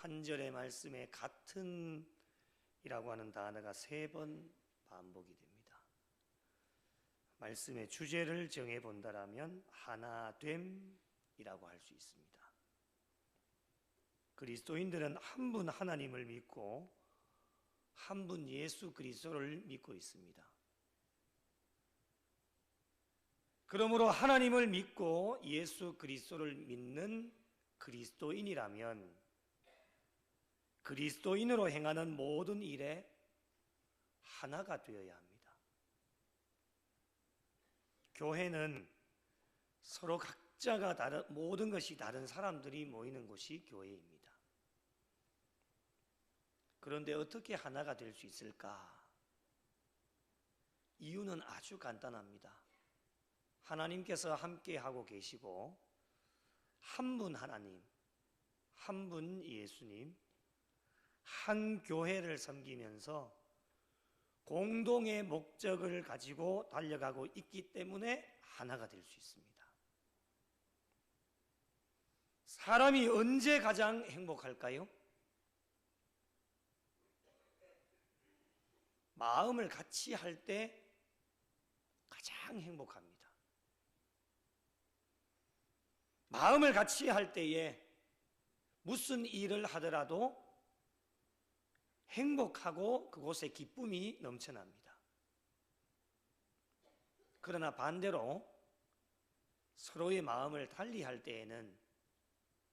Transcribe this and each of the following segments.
한 절의 말씀에 같은 이라고 하는 단어가 세 번 반복이 됩니다. 말씀의 주제를 정해 본다라면 하나됨이라고 할 수 있습니다. 그리스도인들은 한 분 하나님을 믿고 한 분 예수 그리스도를 믿고 있습니다. 그러므로 하나님을 믿고 예수 그리스도를 믿는 그리스도인이라면 그리스도인으로 행하는 모든 일에 하나가 되어야 합니다. 교회는 서로 각자가 다른 모든 것이 다른 사람들이 모이는 곳이 교회입니다. 그런데 어떻게 하나가 될 수 있을까? 이유는 아주 간단합니다. 하나님께서 함께 하고 계시고 한 분 하나님, 한 분 예수님, 한 교회를 섬기면서 공동의 목적을 가지고 달려가고 있기 때문에 하나가 될 수 있습니다. 사람이 언제 가장 행복할까요? 마음을 같이 할 때 가장 행복합니다. 마음을 같이 할 때에 무슨 일을 하더라도 행복하고 그곳에 기쁨이 넘쳐납니다. 그러나 반대로 서로의 마음을 달리 할 때에는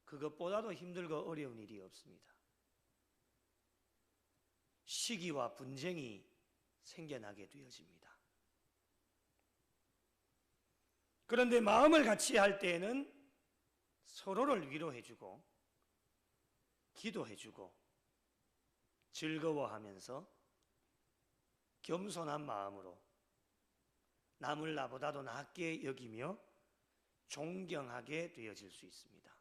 그것보다도 힘들고 어려운 일이 없습니다. 시기와 분쟁이 생겨나게 되어집니다. 그런데 마음을 같이 할 때에는 서로를 위로해주고 기도해주고 즐거워하면서 겸손한 마음으로 남을 나보다도 낮게 여기며 존경하게 되어질 수 있습니다.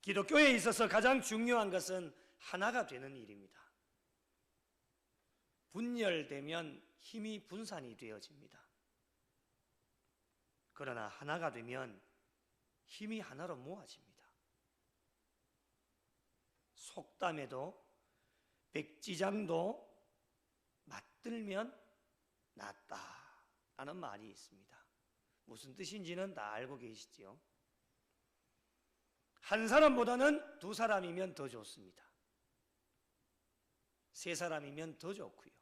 기독교에 있어서 가장 중요한 것은 하나가 되는 일입니다. 분열되면 힘이 분산이 되어집니다. 그러나 하나가 되면 힘이 하나로 모아집니다. 속담에도 백지장도 맞들면 낫다 라는 말이 있습니다. 무슨 뜻인지는 다 알고 계시지요? 한 사람보다는 두 사람이면 더 좋습니다. 세 사람이면 더 좋고요.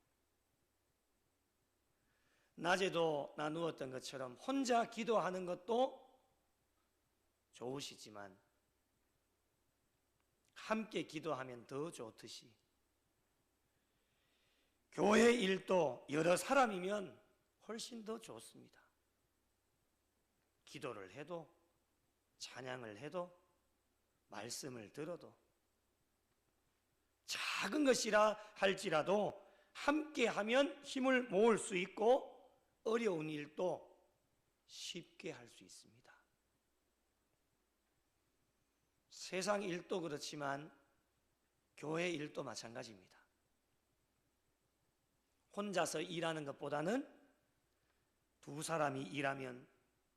낮에도 나누었던 것처럼 혼자 기도하는 것도 좋으시지만 함께 기도하면 더 좋듯이 교회 일도 여러 사람이면 훨씬 더 좋습니다. 기도를 해도 찬양을 해도 말씀을 들어도 작은 것이라 할지라도 함께 하면 힘을 모을 수 있고 어려운 일도 쉽게 할 수 있습니다. 세상 일도 그렇지만 교회 일도 마찬가지입니다. 혼자서 일하는 것보다는 두 사람이 일하면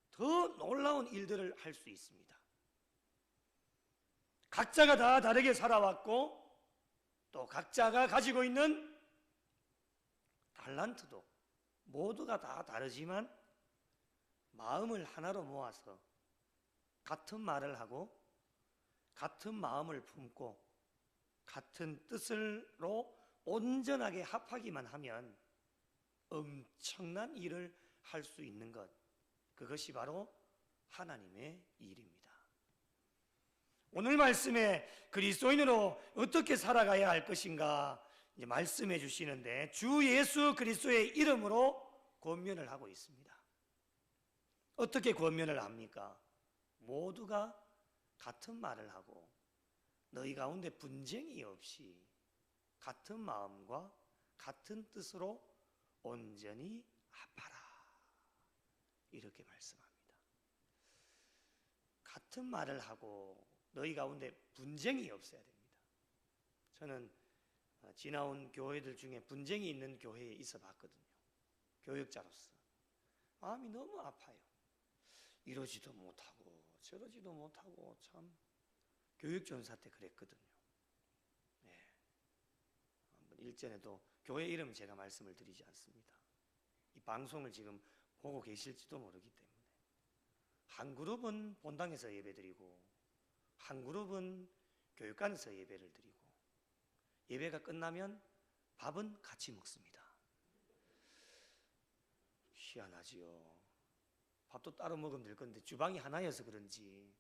더 놀라운 일들을 할 수 있습니다. 각자가 다 다르게 살아왔고 또 각자가 가지고 있는 달란트도 모두가 다 다르지만 마음을 하나로 모아서 같은 말을 하고 같은 마음을 품고 같은 뜻으로 온전하게 합하기만 하면 엄청난 일을 할 수 있는 것 그것이 바로 하나님의 일입니다. 오늘 말씀에 그리스도인으로 어떻게 살아가야 할 것인가 이제 말씀해 주시는데 주 예수 그리스도의 이름으로 권면을 하고 있습니다. 어떻게 권면을 합니까? 모두가 같은 말을 하고 너희 가운데 분쟁이 없이 같은 마음과 같은 뜻으로 온전히 합하라. 이렇게 말씀합니다. 같은 말을 하고 너희 가운데 분쟁이 없어야 됩니다. 저는 어, 지나온 교회들 중에 분쟁이 있는 교회에 있어 봤거든요. 교육자로서. 마음이 너무 아파요. 이러지도 못하고 저러지도 못하고 참 교육전사 때 그랬거든요. 네. 한번 일전에도 교회 이름 제가 말씀을 드리지 않습니다. 이 방송을 지금 보고 계실지도 모르기 때문에 한 그룹은 본당에서 예배드리고 한 그룹은 교육관에서 예배를 드리고 예배가 끝나면 밥은 같이 먹습니다. 희한하지요. 밥도 따로 먹으면 될 건데 주방이 하나여서 그런지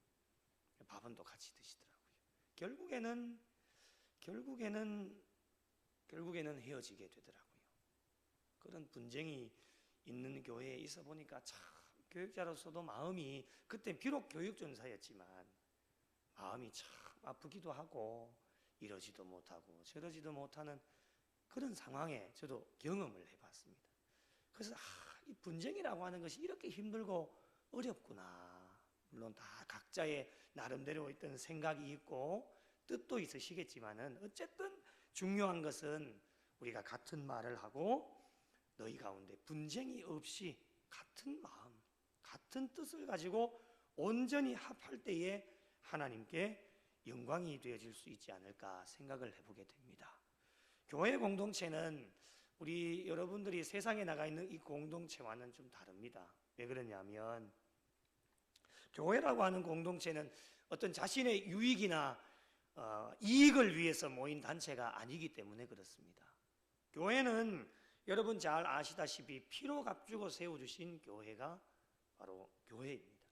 밥은 또 같이 드시더라고요. 결국에는 결국에는 결국에는 헤어지게 되더라고요. 그런 분쟁이 있는 교회에 있어 보니까 참 교육자로서도 마음이 그때 비록 교육 전사였지만 마음이 참 아프기도 하고 이러지도 못하고 저러지도 못하는 그런 상황에 저도 경험을 해봤습니다. 그래서 아, 이 분쟁이라고 하는 것이 이렇게 힘들고 어렵구나. 물론 다 각자의 나름대로 있던 생각이 있고 뜻도 있으시겠지만은 어쨌든 중요한 것은 우리가 같은 말을 하고 너희 가운데 분쟁이 없이 같은 마음, 같은 뜻을 가지고 온전히 합할 때에 하나님께 영광이 되어질 수 있지 않을까 생각을 해보게 됩니다. 교회 공동체는 우리 여러분들이 세상에 나가 있는 이 공동체와는 좀 다릅니다. 왜 그러냐면 교회라고 하는 공동체는 어떤 자신의 유익이나 어, 이익을 위해서 모인 단체가 아니기 때문에 그렇습니다. 교회는 여러분 잘 아시다시피 피로 값주고 세워주신 교회가 바로 교회입니다.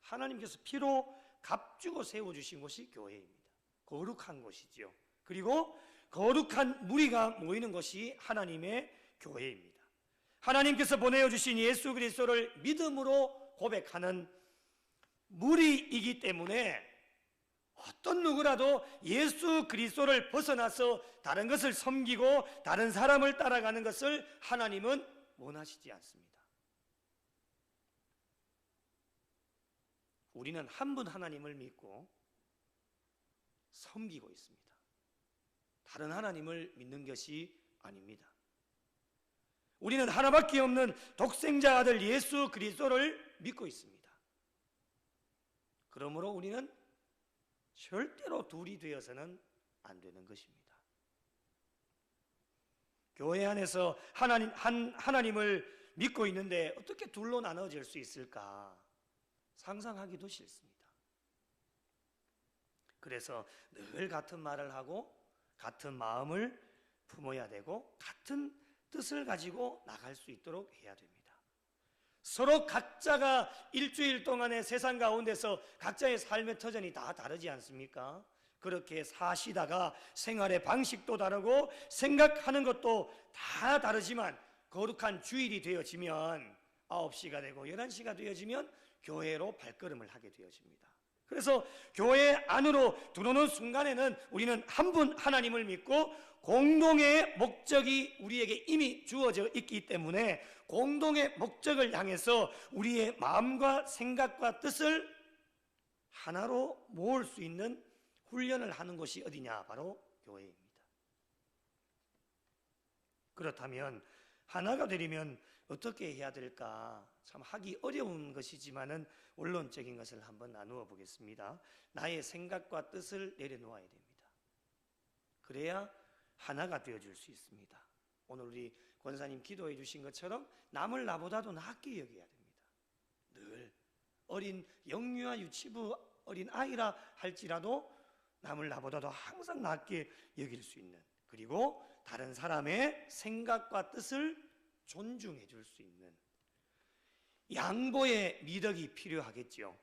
하나님께서 피로 값주고 세워주신 곳이 교회입니다. 거룩한 곳이죠. 그리고 거룩한 무리가 모이는 것이 하나님의 교회입니다. 하나님께서 보내어 주신 예수 그리스도를 믿음으로 고백하는 무리이기 때문에 어떤 누구라도 예수 그리스도를 벗어나서 다른 것을 섬기고 다른 사람을 따라가는 것을 하나님은 원하시지 않습니다. 우리는 한 분 하나님을 믿고 섬기고 있습니다. 다른 하나님을 믿는 것이 아닙니다. 우리는 하나밖에 없는 독생자 아들 예수 그리스도를 믿고 있습니다. 그러므로 우리는 절대로 둘이 되어서는 안 되는 것입니다. 교회 안에서 하나님 한 하나님을 믿고 있는데 어떻게 둘로 나눠질 수 있을까 상상하기도 싫습니다. 그래서 늘 같은 말을 하고 같은 마음을 품어야 되고 같은 뜻을 가지고 나갈 수 있도록 해야 됩니다. 서로 각자가 일주일 동안의 세상 가운데서 각자의 삶의 터전이 다 다르지 않습니까? 그렇게 사시다가 생활의 방식도 다르고 생각하는 것도 다 다르지만 거룩한 주일이 되어지면 9시가 되고 11시가 되어지면 교회로 발걸음을 하게 되어집니다. 그래서 교회 안으로 들어오는 순간에는 우리는 한 분 하나님을 믿고 공동의 목적이 우리에게 이미 주어져 있기 때문에 공동의 목적을 향해서 우리의 마음과 생각과 뜻을 하나로 모을 수 있는 훈련을 하는 곳이 어디냐? 바로 교회입니다. 그렇다면 하나가 되려면 어떻게 해야 될까? 참 하기 어려운 것이지만은 원론적인 것을 한번 나누어 보겠습니다. 나의 생각과 뜻을 내려놓아야 됩니다. 그래야 하나가 되어 줄 수 있습니다. 오늘 우리 권사님 기도해 주신 것처럼 남을 나보다도 낫게 여겨야 됩니다. 늘 어린 영유아 유치부 어린 아이라 할지라도 남을 나보다도 항상 낫게 여길 수 있는 그리고 다른 사람의 생각과 뜻을 존중해 줄 수 있는 양보의 미덕이 필요하겠죠.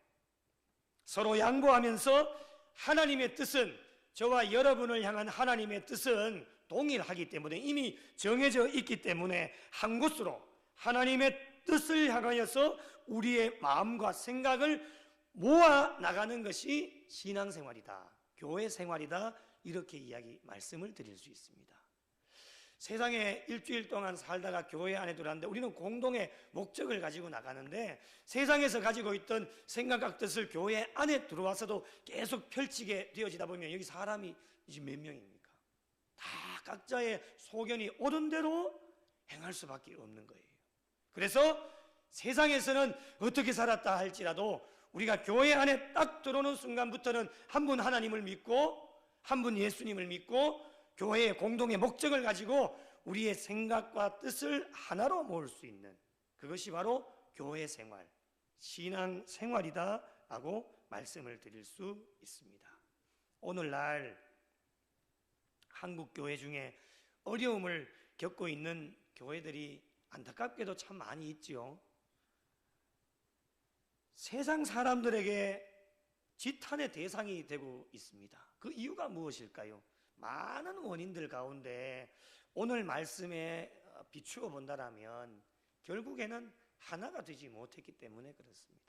서로 양보하면서 하나님의 뜻은 저와 여러분을 향한 하나님의 뜻은 동일하기 때문에 이미 정해져 있기 때문에 한 곳으로 하나님의 뜻을 향하여서 우리의 마음과 생각을 모아 나가는 것이 신앙생활이다. 교회 생활이다. 이렇게 이야기 말씀을 드릴 수 있습니다. 세상에 일주일 동안 살다가 교회 안에 들어왔는데 우리는 공동의 목적을 가지고 나가는데 세상에서 가지고 있던 생각과 뜻을 교회 안에 들어와서도 계속 펼치게 되어지다 보면 여기 사람이 이제 몇 명입니까? 다 각자의 소견이 옳은 대로 행할 수밖에 없는 거예요. 그래서 세상에서는 어떻게 살았다 할지라도 우리가 교회 안에 딱 들어오는 순간부터는 한 분 하나님을 믿고 한 분 예수님을 믿고 교회의 공동의 목적을 가지고 우리의 생각과 뜻을 하나로 모을 수 있는 그것이 바로 교회 생활, 신앙 생활이다라고 말씀을 드릴 수 있습니다. 오늘날 한국 교회 중에 어려움을 겪고 있는 교회들이 안타깝게도 참 많이 있지요. 세상 사람들에게 지탄의 대상이 되고 있습니다. 그 이유가 무엇일까요? 많은 원인들 가운데 오늘 말씀에 비추어 본다라면 결국에는 하나가 되지 못했기 때문에 그렇습니다.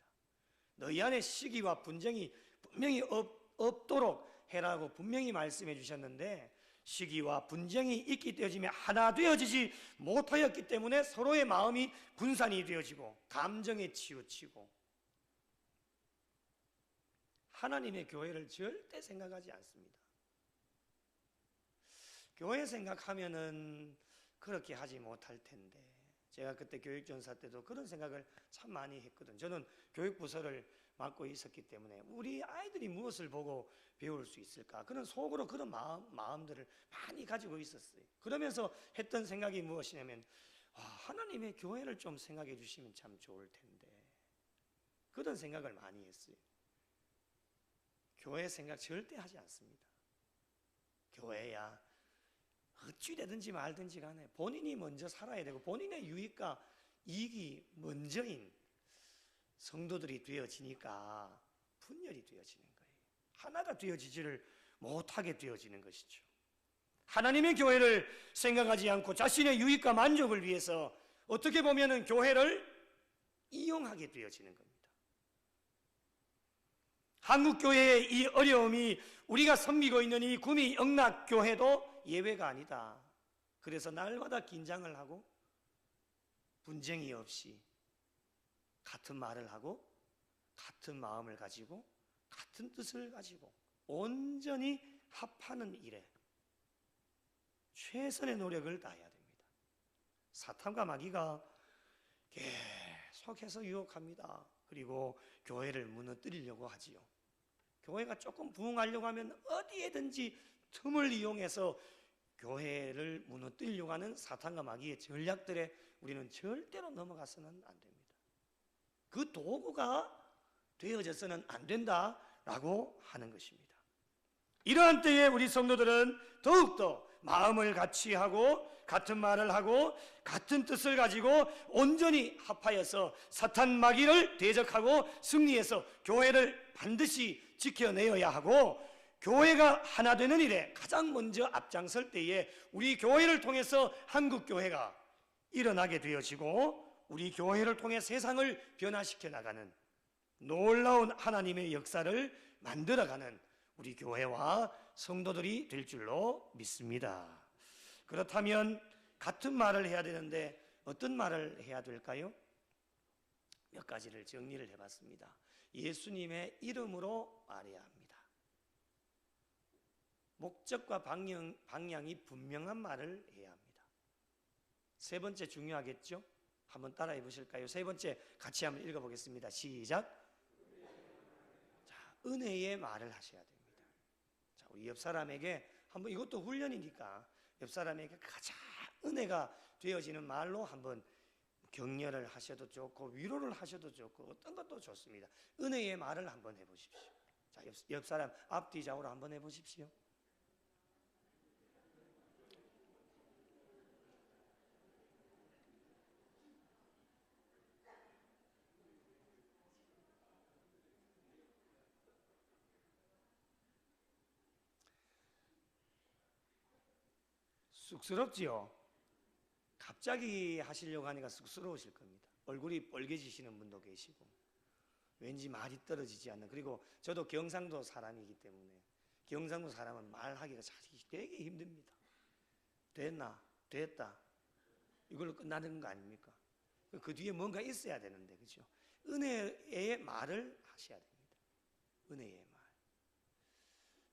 너희 안에 시기와 분쟁이 분명히 없, 없도록 해라고 분명히 말씀해 주셨는데 시기와 분쟁이 있기 때문에 하나 되어지지 못하였기 때문에 서로의 마음이 분산이 되어지고 감정에 치우치고 하나님의 교회를 절대 생각하지 않습니다. 교회 생각하면은 그렇게 하지 못할 텐데 제가 그때 교육전사 때도 그런 생각을 참 많이 했거든. 저는 교육부서를 맡고 있었기 때문에 우리 아이들이 무엇을 보고 배울 수 있을까? 그런 속으로 그런 마음, 마음들을 많이 가지고 있었어요. 그러면서 했던 생각이 무엇이냐면 아, 하나님의 교회를 좀 생각해 주시면 참 좋을 텐데 그런 생각을 많이 했어요. 교회 생각 절대 하지 않습니다. 교회야 어찌 되든지 말든지 간에 본인이 먼저 살아야 되고 본인의 유익과 이익이 먼저인 성도들이 되어지니까 분열이 되어지는 거예요. 하나가 되어지지를 못하게 되어지는 것이죠. 하나님의 교회를 생각하지 않고 자신의 유익과 만족을 위해서 어떻게 보면은 교회를 이용하게 되어지는 겁니다. 한국 교회의 이 어려움이 우리가 섬기고 있는 이 구미 영락 교회도 예외가 아니다. 그래서 날마다 긴장을 하고 분쟁이 없이 같은 말을 하고 같은 마음을 가지고 같은 뜻을 가지고 온전히 합하는 일에 최선의 노력을 다해야 됩니다. 사탄과 마귀가 계속해서 유혹합니다. 그리고 교회를 무너뜨리려고 하지요. 교회가 조금 부흥하려고 하면 어디에든지 틈을 이용해서 교회를 무너뜨리려고 하는 사탄과 마귀의 전략들에 우리는 절대로 넘어가서는 안 됩니다. 그 도구가 되어져서는 안 된다라고 하는 것입니다. 이러한 때에 우리 성도들은 더욱더 마음을 같이 하고 같은 말을 하고 같은 뜻을 가지고 온전히 합하여서 사탄 마귀를 대적하고 승리해서 교회를 반드시 지켜내어야 하고 교회가 하나 되는 일에 가장 먼저 앞장설 때에 우리 교회를 통해서 한국 교회가 일어나게 되어지고 우리 교회를 통해 세상을 변화시켜 나가는 놀라운 하나님의 역사를 만들어가는 우리 교회와 성도들이 될 줄로 믿습니다. 그렇다면 같은 말을 해야 되는데 어떤 말을 해야 될까요? 몇 가지를 정리를 해봤습니다. 예수님의 이름으로 말해야 합니다. 목적과 방향, 방향이 분명한 말을 해야 합니다. 세 번째 중요하겠죠? 한번 따라해 보실까요? 세 번째 같이 한번 읽어 보겠습니다. 시작. 자, 은혜의 말을 하셔야 됩니다. 자, 우리 옆 사람에게 한번 이것도 훈련이니까 옆 사람에게 가장 은혜가 되어지는 말로 한번 격려를 하셔도 좋고 위로를 하셔도 좋고 어떤 것도 좋습니다. 은혜의 말을 한번 해보십시오. 자, 옆, 옆 사람 앞뒤 좌우로 한번 해보십시오. 쑥스럽지요? 갑자기 하시려고 하니까 쑥스러우실 겁니다. 얼굴이 빨개지시는 분도 계시고 왠지 말이 떨어지지 않는 그리고 저도 경상도 사람이기 때문에 경상도 사람은 말하기가 되게 힘듭니다. 됐나? 됐다. 이걸로 끝나는 거 아닙니까? 그 뒤에 뭔가 있어야 되는데 그죠? 은혜의 말을 하셔야 됩니다. 은혜의 말.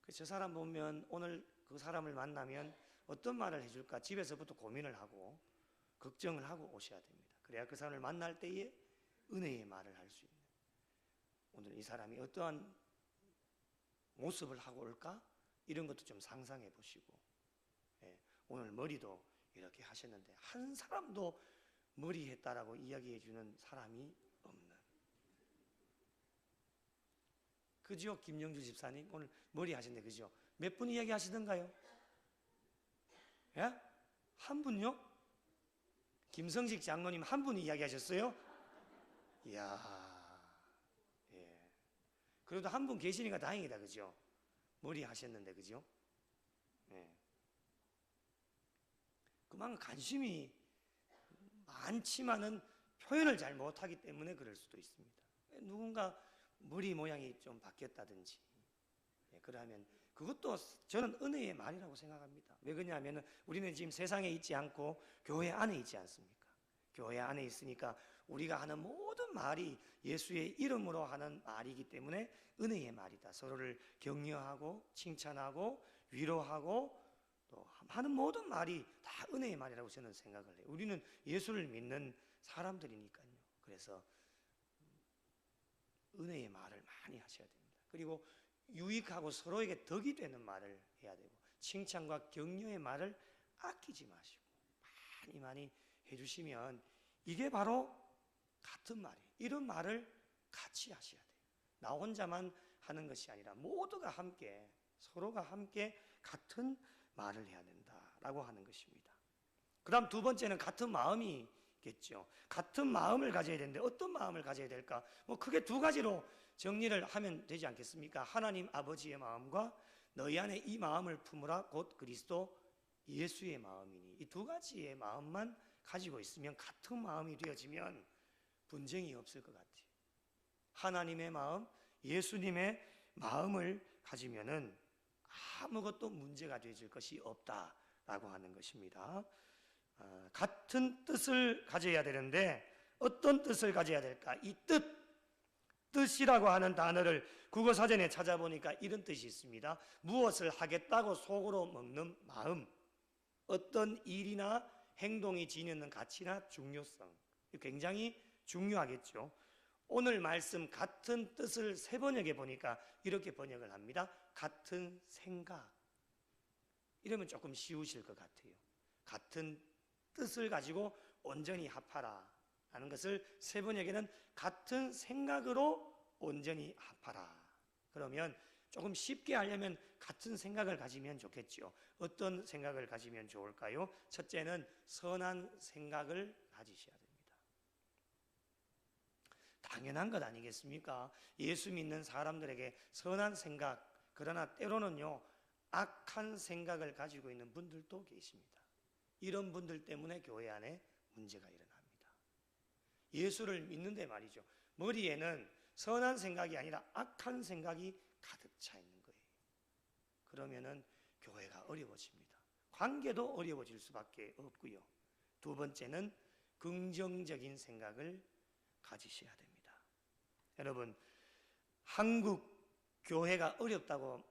그 저 사람 보면 오늘 그 사람을 만나면 어떤 말을 해줄까 집에서부터 고민을 하고 걱정을 하고 오셔야 됩니다. 그래야 그 사람을 만날 때에 은혜의 말을 할 수 있는. 오늘 이 사람이 어떠한 모습을 하고 올까? 이런 것도 좀 상상해 보시고 예, 오늘 머리도 이렇게 하셨는데 한 사람도 머리 했다라고 이야기해 주는 사람이 없는 그죠? 김영주 집사님 오늘 머리 하셨는데 그죠? 몇 분 이야기 하시던가요? 예? 한 분요? 김성식 장로님 한 분이 이야기하셨어요? 이야, 예. 그래도 한 분 계시니까 다행이다, 그죠? 머리 하셨는데, 그죠? 예. 그만큼 관심이 많지만은 표현을 잘 못하기 때문에 그럴 수도 있습니다. 누군가 머리 모양이 좀 바뀌었다든지, 예, 그러면 그것도 저는 은혜의 말이라고 생각합니다. 왜 그러냐면은 우리는 지금 세상에 있지 않고 교회 안에 있지 않습니까? 교회 안에 있으니까 우리가 하는 모든 말이 예수의 이름으로 하는 말이기 때문에 은혜의 말이다. 서로를 격려하고 칭찬하고 위로하고 또 하는 모든 말이 다 은혜의 말이라고 저는 생각을 해요. 우리는 예수를 믿는 사람들이니까요. 그래서 은혜의 말을 많이 하셔야 됩니다. 그리고 유익하고 서로에게 덕이 되는 말을 해야 되고 칭찬과 격려의 말을 아끼지 마시고 많이 많이 해주시면 이게 바로 같은 말이에요. 이런 말을 같이 하셔야 돼요. 나 혼자만 하는 것이 아니라 모두가 함께 서로가 함께 같은 말을 해야 된다라고 하는 것입니다. 그다음 두 번째는 같은 마음이겠죠. 같은 마음을 가져야 되는데 어떤 마음을 가져야 될까? 뭐 크게 두 가지로 정리를 하면 되지 않겠습니까? 하나님 아버지의 마음과 너희 안에 이 마음을 품으라 곧 그리스도 예수의 마음이니 이 두 가지의 마음만 가지고 있으면 같은 마음이 되어지면 분쟁이 없을 것 같아요. 하나님의 마음, 예수님의 마음을 가지면은 아무것도 문제가 되질 것이 없다라고 하는 것입니다. 어, 같은 뜻을 가져야 되는데 어떤 뜻을 가져야 될까? 이 뜻, 뜻이라고 하는 단어를 국어 사전에 찾아보니까 이런 뜻이 있습니다. 무엇을 하겠다고 속으로 먹는 마음, 어떤 일이나 행동이 지니는 가치나 중요성, 굉장히 중요하겠죠. 오늘 말씀 같은 뜻을 세 번역에 보니까 이렇게 번역을 합니다. 같은 생각. 이러면 조금 쉬우실 것 같아요. 같은 뜻을 가지고 온전히 합하라. 라는 것을 세 번역에는 같은 생각으로 온전히 합하라. 그러면 조금 쉽게 하려면 같은 생각을 가지면 좋겠죠. 어떤 생각을 가지면 좋을까요? 첫째는 선한 생각을 가지셔야 됩니다. 당연한 것 아니겠습니까? 예수 믿는 사람들에게 선한 생각, 그러나 때로는요, 악한 생각을 가지고 있는 분들도 계십니다. 이런 분들 때문에 교회 안에 문제가 일어납니다. 예수를 믿는데 말이죠. 머리에는 선한 생각이 아니라 악한 생각이 가득 차 있는 거예요. 그러면은 교회가 어려워집니다. 관계도 어려워질 수밖에 없고요. 두 번째는 긍정적인 생각을 가지셔야 됩니다. 여러분, 한국 교회가 어렵다고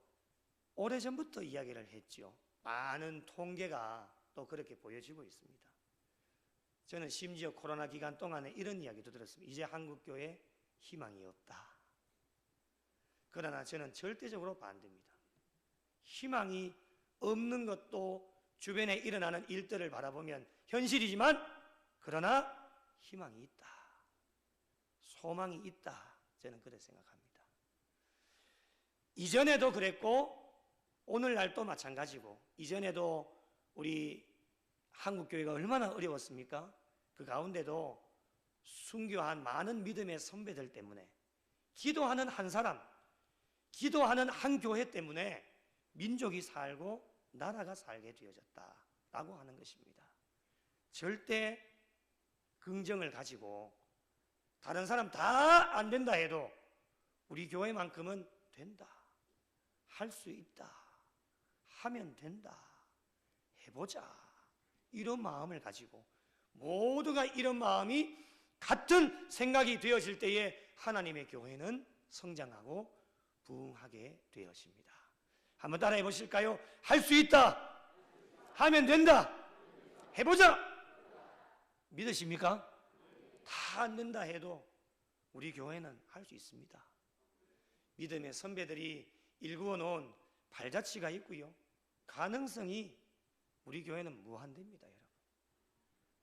오래전부터 이야기를 했죠. 많은 통계가 또 그렇게 보여지고 있습니다. 저는 심지어 코로나 기간 동안에 이런 이야기도 들었습니다. 이제 한국 교회 희망이 없다. 그러나 저는 절대적으로 반대입니다. 희망이 없는 것도 주변에 일어나는 일들을 바라보면 현실이지만 그러나 희망이 있다. 소망이 있다. 저는 그렇게 생각합니다. 이전에도 그랬고 오늘날도 마찬가지고 이전에도 우리 한국 교회가 얼마나 어려웠습니까? 그 가운데도 순교한 많은 믿음의 선배들 때문에 기도하는 한 사람, 기도하는 한 교회 때문에 민족이 살고 나라가 살게 되어졌다라고 하는 것입니다. 절대 긍정을 가지고 다른 사람 다 안 된다 해도 우리 교회만큼은 된다. 할 수 있다. 하면 된다. 해보자. 이런 마음을 가지고 모두가 이런 마음이 같은 생각이 되어질 때에 하나님의 교회는 성장하고 부흥하게 되었습니다. 한번 따라해 보실까요? 할 수 있다. 하면 된다. 해보자. 믿으십니까? 다 안 된다 해도 우리 교회는 할 수 있습니다. 믿음의 선배들이 일구어 놓은 발자취가 있고요. 가능성이 우리 교회는 무한대입니다, 여러분.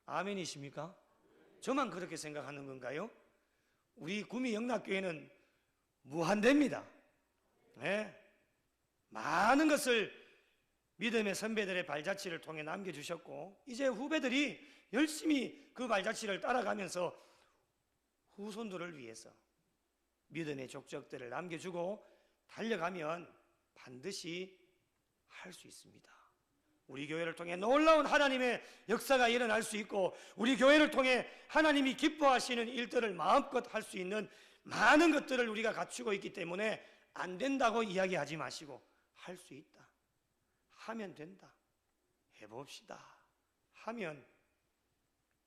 아멘이십니까? 저만 그렇게 생각하는 건가요? 우리 구미 영락교회는 무한대입니다. 네. 많은 것을 믿음의 선배들의 발자취를 통해 남겨주셨고, 이제 후배들이 열심히 그 발자취를 따라가면서 후손들을 위해서 믿음의 족적들을 남겨주고 달려가면 반드시 할 수 있습니다. 우리 교회를 통해 놀라운 하나님의 역사가 일어날 수 있고 우리 교회를 통해 하나님이 기뻐하시는 일들을 마음껏 할 수 있는 많은 것들을 우리가 갖추고 있기 때문에 안 된다고 이야기하지 마시고 할 수 있다. 하면 된다. 해봅시다. 하면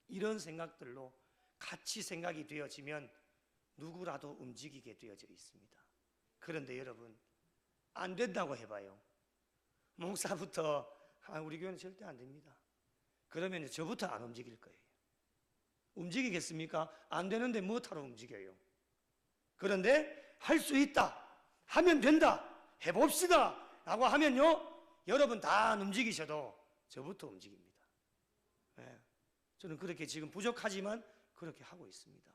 이런 생각들로 같이 생각이 되어지면 누구라도 움직이게 되어져 있습니다. 그런데 여러분, 안 된다고 해봐요. 목사부터, 아, 우리 교회는 절대 안 됩니다. 그러면 저부터 안 움직일 거예요. 움직이겠습니까? 안 되는데 무엇하러 움직여요? 그런데 할 수 있다. 하면 된다. 해봅시다. 라고 하면요, 여러분 다 안 움직이셔도 저부터 움직입니다. 예. 저는 그렇게 지금 부족하지만 그렇게 하고 있습니다.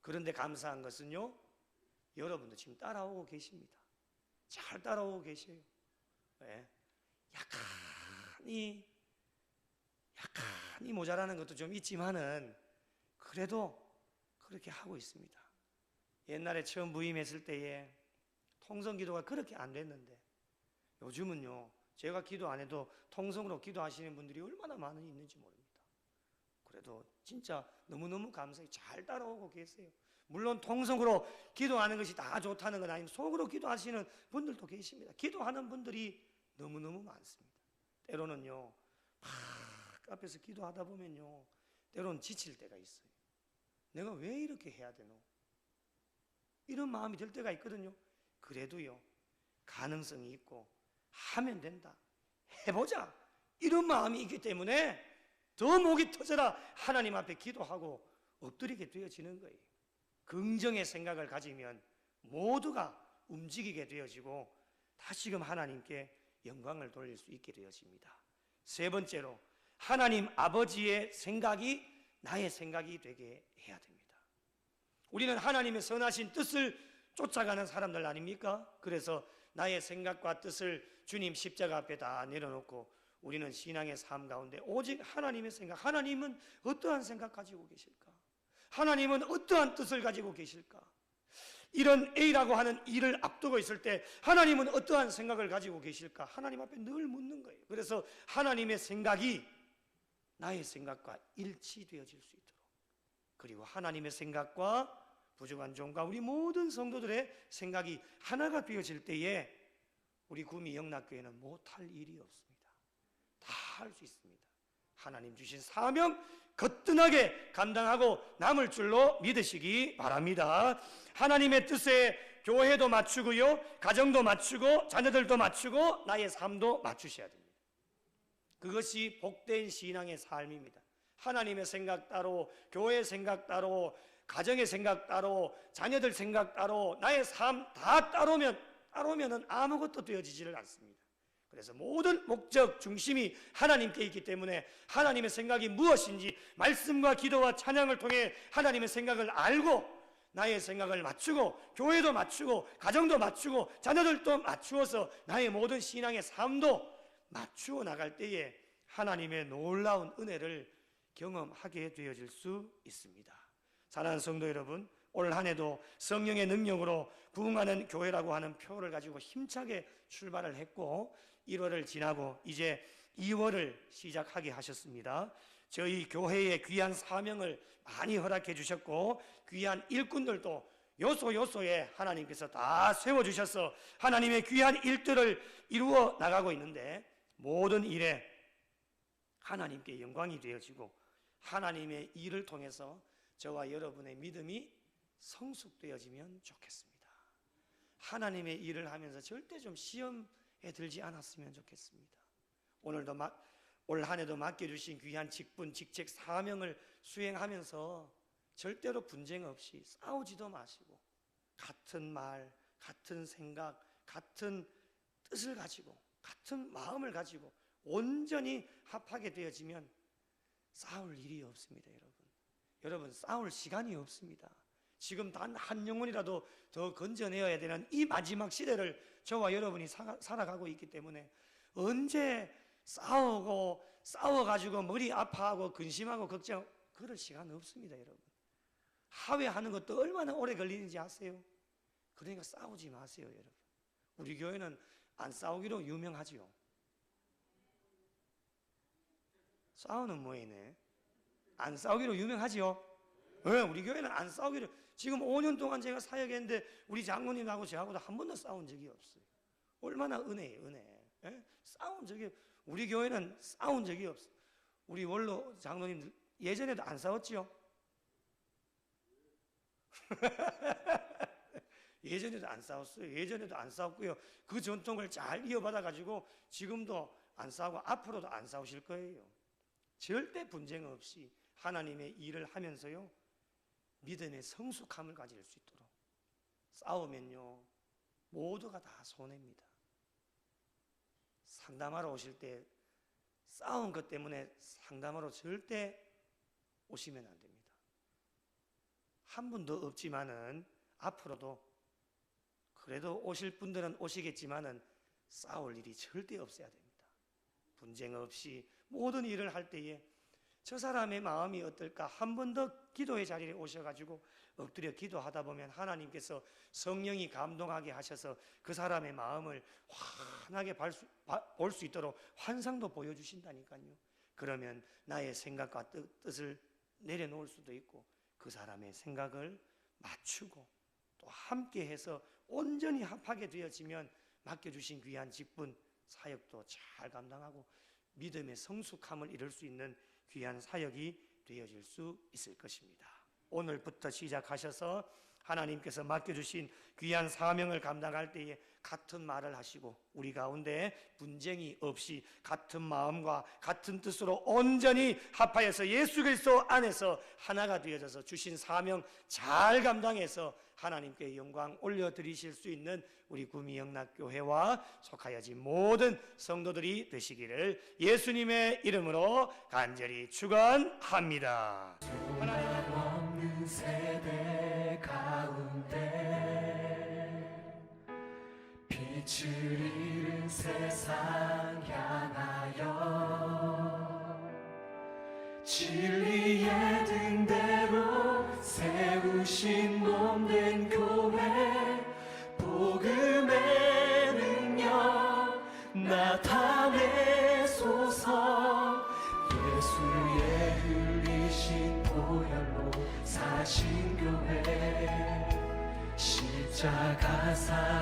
그런데 감사한 것은요, 여러분도 지금 따라오고 계십니다. 잘 따라오고 계셔요. 예. 약간 이, 약간이 모자라는 것도 좀 있지만은, 그래도 그렇게 하고 있습니다. 옛날에 처음 부임했을 때에 통성 기도가 그렇게 안 됐는데, 요즘은요, 제가 기도 안 해도 통성으로 기도하시는 분들이 얼마나 많이 있는지 모릅니다. 그래도 진짜 너무너무 감사히 잘 따라오고 계세요. 물론 통성으로 기도하는 것이 다 좋다는 건 아니고 속으로 기도하시는 분들도 계십니다. 기도하는 분들이 너무너무 많습니다. 때로는요, 막 앞에서 기도하다 보면요, 때로는 지칠 때가 있어요. 내가 왜 이렇게 해야 되노? 이런 마음이 들 때가 있거든요. 그래도요, 가능성이 있고, 하면 된다. 해보자. 이런 마음이 있기 때문에 더 목이 터져라 하나님 앞에 기도하고 엎드리게 되어지는 거예요. 긍정의 생각을 가지면 모두가 움직이게 되어지고 다시금 하나님께 영광을 돌릴 수 있게 되어집니다. 세 번째로 하나님 아버지의 생각이 나의 생각이 되게 해야 됩니다. 우리는 하나님의 선하신 뜻을 쫓아가는 사람들 아닙니까? 그래서 나의 생각과 뜻을 주님 십자가 앞에 다 내려놓고 우리는 신앙의 삶 가운데 오직 하나님의 생각, 하나님은 어떠한 생각 가지고 계실까? 하나님은 어떠한 뜻을 가지고 계실까? 이런 A라고 하는 일을 앞두고 있을 때 하나님은 어떠한 생각을 가지고 계실까? 하나님 앞에 늘 묻는 거예요. 그래서 하나님의 생각이 나의 생각과 일치되어질 수 있도록 그리고 하나님의 생각과 부족한 종과 우리 모든 성도들의 생각이 하나가 되어질 때에 우리 구미 영락교회는 못할 일이 없습니다. 다 할 수 있습니다. 하나님 주신 사명 거뜬하게 감당하고 남을 줄로 믿으시기 바랍니다. 하나님의 뜻에 교회도 맞추고요, 가정도 맞추고, 자녀들도 맞추고, 나의 삶도 맞추셔야 됩니다. 그것이 복된 신앙의 삶입니다. 하나님의 생각 따로, 교회 생각 따로, 가정의 생각 따로, 자녀들 생각 따로, 나의 삶 다 따로면, 따로면은 아무것도 되어지지를 않습니다. 그래서 모든 목적 중심이 하나님께 있기 때문에 하나님의 생각이 무엇인지 말씀과 기도와 찬양을 통해 하나님의 생각을 알고 나의 생각을 맞추고 교회도 맞추고 가정도 맞추고 자녀들도 맞추어서 나의 모든 신앙의 삶도 맞추어 나갈 때에 하나님의 놀라운 은혜를 경험하게 되어질 수 있습니다. 사랑하는 성도 여러분, 올 한해도 성령의 능력으로 부흥하는 교회라고 하는 표를 가지고 힘차게 출발을 했고 1월을 지나고 이제 2월을 시작하게 하셨습니다. 저희 교회의 귀한 사명을 많이 허락해 주셨고 귀한 일꾼들도 요소 요소에 하나님께서 다 세워 주셔서 하나님의 귀한 일들을 이루어 나가고 있는데 모든 일에 하나님께 영광이 되어지고 하나님의 일을 통해서 저와 여러분의 믿음이 성숙되어지면 좋겠습니다. 하나님의 일을 하면서 절대 좀 시험에 들지 않았으면 좋겠습니다. 오늘도 올 한해도 맡겨주신 귀한 직분, 직책, 사명을 수행하면서 절대로 분쟁 없이 싸우지도 마시고 같은 말, 같은 생각, 같은 뜻을 가지고 같은 마음을 가지고 온전히 합하게 되어지면 싸울 일이 없습니다, 여러분. 여러분 싸울 시간이 없습니다. 지금 단 한 영혼이라도 더 건져내어야 되는 이 마지막 시대를 저와 여러분이 사- 살아가고 있기 때문에 언제 싸우고 싸워가지고 머리 아파하고 근심하고 걱정 그럴 시간 없습니다, 여러분. 하회하는 것도 얼마나 오래 걸리는지 아세요? 그러니까 싸우지 마세요, 여러분. 우리 교회는 안 싸우기로 유명하지요. 싸우는 모이네. 안 싸우기로 유명하지요. 왜? 우리 교회는 안 싸우기로 지금 5년 동안 제가 사역했는데 우리 장로님하고 저하고도 한 번도 싸운 적이 없어요. 얼마나 은혜예요, 은혜. 예? 싸운 적이 우리 교회는 싸운 적이 없어. 우리 원로 장로님 예전에도 안 싸웠지요. 예전에도 안 싸웠어요. 예전에도 안 싸웠고요. 그 전통을 잘 이어받아 가지고 지금도 안 싸우고 앞으로도 안 싸우실 거예요. 절대 분쟁 없이 하나님의 일을 하면서요. 믿음의 성숙함을 가질 수 있도록 싸우면요. 모두가 다 손해입니다. 상담하러 오실 때 싸운 것 때문에 상담하러 절대 오시면 안 됩니다. 한 분도 없지만은 앞으로도 그래도 오실 분들은 오시겠지만은 싸울 일이 절대 없어야 됩니다. 분쟁 없이 모든 일을 할 때에 저 사람의 마음이 어떨까 한 번 더 기도의 자리에 오셔가지고 엎드려 기도하다 보면 하나님께서 성령이 감동하게 하셔서 그 사람의 마음을 환하게 볼 수 있도록 환상도 보여주신다니까요. 그러면 나의 생각과 뜻, 뜻을 내려놓을 수도 있고 그 사람의 생각을 맞추고 또 함께해서 온전히 합하게 되어지면 맡겨주신 귀한 직분 사역도 잘 감당하고 믿음의 성숙함을 이룰 수 있는 귀한 사역이 되어질 수 있을 것입니다. 오늘부터 시작하셔서 하나님께서 맡겨주신 귀한 사명을 감당할 때에 같은 말을 하시고 우리 가운데 분쟁이 없이 같은 마음과 같은 뜻으로 온전히 합하여서 예수 그리스도 안에서 하나가 되어져서 주신 사명 잘 감당해서 하나님께 영광 올려드리실 수 있는 우리 구미영락교회와 속하여진 모든 성도들이 되시기를 예수님의 이름으로 간절히 축원합니다. 하나님 세대 가운데 빛을 잃은 세상 향하여 진리의 세우신 몸 된 교회 복음의 능력 나타내소서. 예수의 흘리신 보혈로 사신 교회 십자가 사